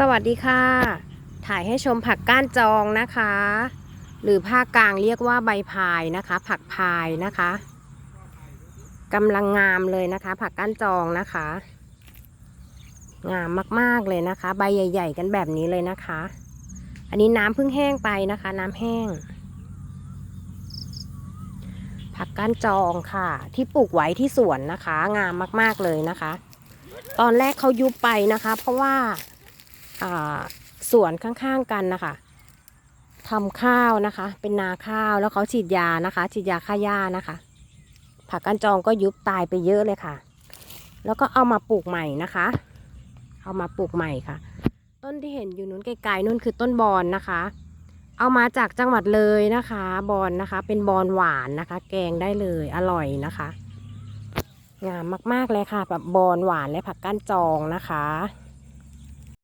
สวัสดีค่ะ ถ่ายให้ชมผักก้านจองนะคะ หรือภาคกลางเรียกว่าใบพายนะคะ ผักพายนะคะกำลังงามเลยนะคะ ผักก้านจองนะคะ งามมากๆเลยนะคะ ใบใหญ่ ๆ กันแบบนี้เลยนะคะ อันนี้น้ำเพิ่งแห้งไปนะคะ น้ำแห้ง ผักก้านจองค่ะ ที่ปลูกไว้ที่สวนนะคะ งามมากๆเลยนะคะ ตอนแรกเขายุบไปนะคะ เพราะว่าอ่า สวนข้างๆกันนะคะทำข้าวนะคะ เป็นนาข้าวแล้วเขาฉีดยานะคะ ฉีดยาฆ่าหญ้านะคะ ผักกันจองก็ยุบตายไปเยอะเลยค่ะ แล้วก็เอามาปลูกใหม่นะคะ เอามาปลูกใหม่ค่ะ ต้นที่เห็นอยู่นู้นไกลๆนู่นคือต้นบอนนะคะ เอามาจากจังหวัดเลยนะคะ บอนนะคะ เป็นบอนหวานนะคะ แกงได้เลยอร่อยนะคะงามมากๆเลยค่ะแบบบอนหวานและผักก้านจองนะคะ